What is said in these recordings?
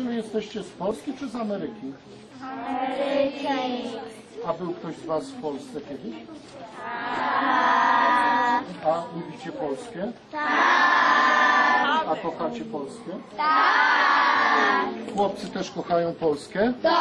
Dziewczyny, jesteście z Polski czy z Ameryki? A był ktoś z Was w Polsce kiedyś? A lubicie Polskę? Tak. A kochacie Polskę? Tak. Chłopcy też kochają Polskę? Tak.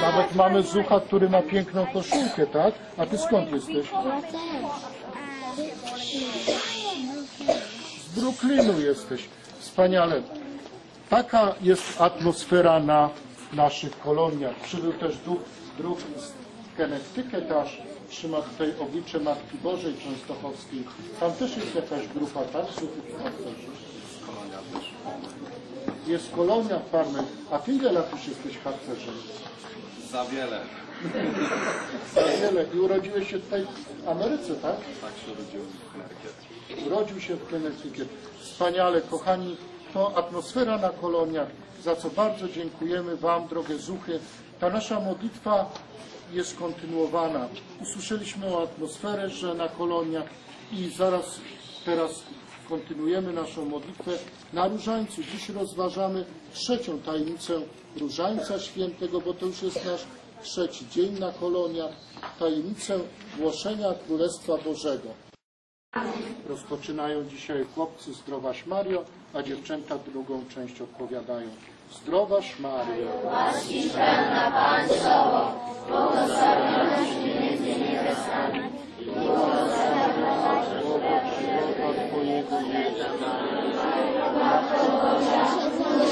Nawet mamy Zucha, który ma piękną koszulkę, tak? A Ty skąd jesteś? Z Brooklynu jesteś. Wspaniale. Taka jest atmosfera na naszych koloniach. Przybył też duch, z Connecticut aż trzyma tutaj oblicze Matki Bożej Częstochowskiej. Tam też jest jakaś grupa, tak? Harcerzy. Jest kolonia farmy. A ty ile lat już jesteś harcerzem? Za wiele. Za wiele. I urodziłeś się tutaj w Ameryce, tak? Tak się urodziłem w Connecticut. urodził się w Connecticut. Wspaniale, kochani, to atmosfera na koloniach, za co bardzo dziękujemy Wam, drogie zuchy. Ta nasza modlitwa jest kontynuowana. Usłyszeliśmy o atmosferę, że na koloniach i zaraz teraz kontynuujemy naszą modlitwę na Różańcu. Dziś rozważamy trzecią tajemnicę Różańca Świętego, bo to już jest nasz trzeci dzień na koloniach, tajemnicę głoszenia Królestwa Bożego. Rozpoczynają dzisiaj chłopcy Zdrowaś Mario, a dziewczęta drugą część odpowiadają. Zdrowaś Mario. Łaski Twojego Jezus. Zdrowaś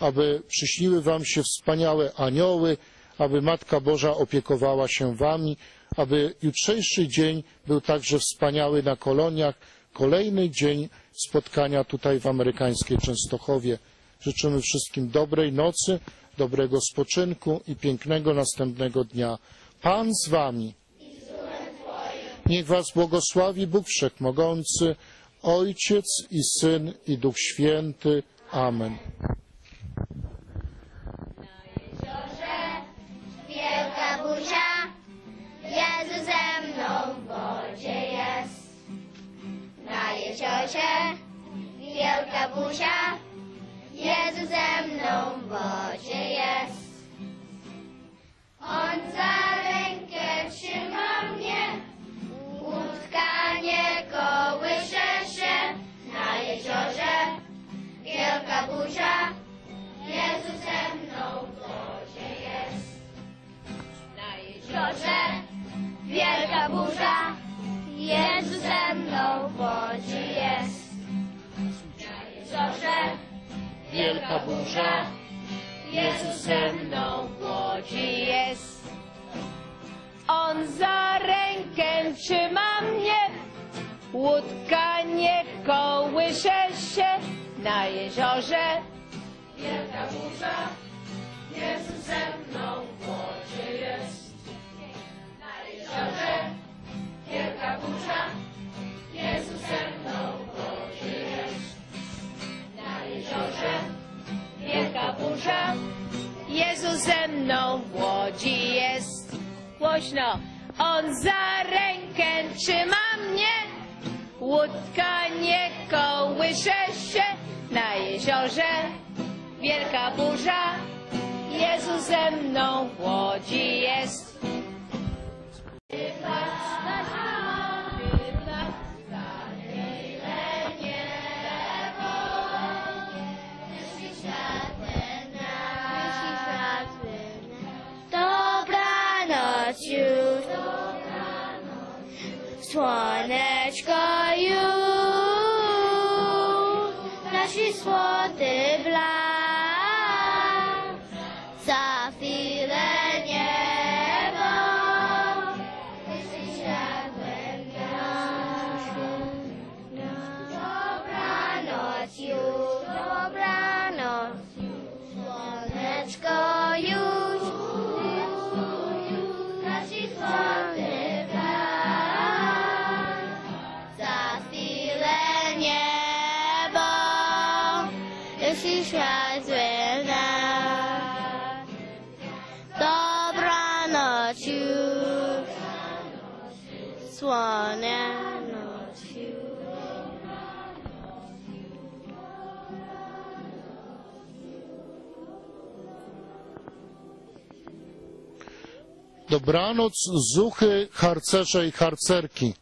aby przyśniły Wam się wspaniałe anioły, aby Matka Boża opiekowała się Wami, aby jutrzejszy dzień był także wspaniały na koloniach, kolejny dzień spotkania tutaj w amerykańskiej Częstochowie. Życzymy wszystkim dobrej nocy, dobrego spoczynku i pięknego następnego dnia. Pan z Wami. Niech Was błogosławi Bóg Wszechmogący, Ojciec i Syn i Duch Święty. Amen. Mną w wodzie jest. Na jeziosie, wielka buzia, Jezu ze mną w wodzie jest. On za wielka burza, Jezus ze mną w wodzie jest. Na jeziorze Wielka burza, Jezus ze mną w wodzie jest. On za rękę trzyma mnie. Łódka nie kołysze się na jeziorze. Wielka burza, burza, Jezus ze mną w łodzi jest. Głośno, On za rękę trzyma mnie. Łódka nie kołysze się na jeziorze. Wielka burza, Jezus ze mną w łodzi jest. Już. Słoneczko już. Nasi słody blask. Już. Dobranoc, zuchy, harcerze i harcerki.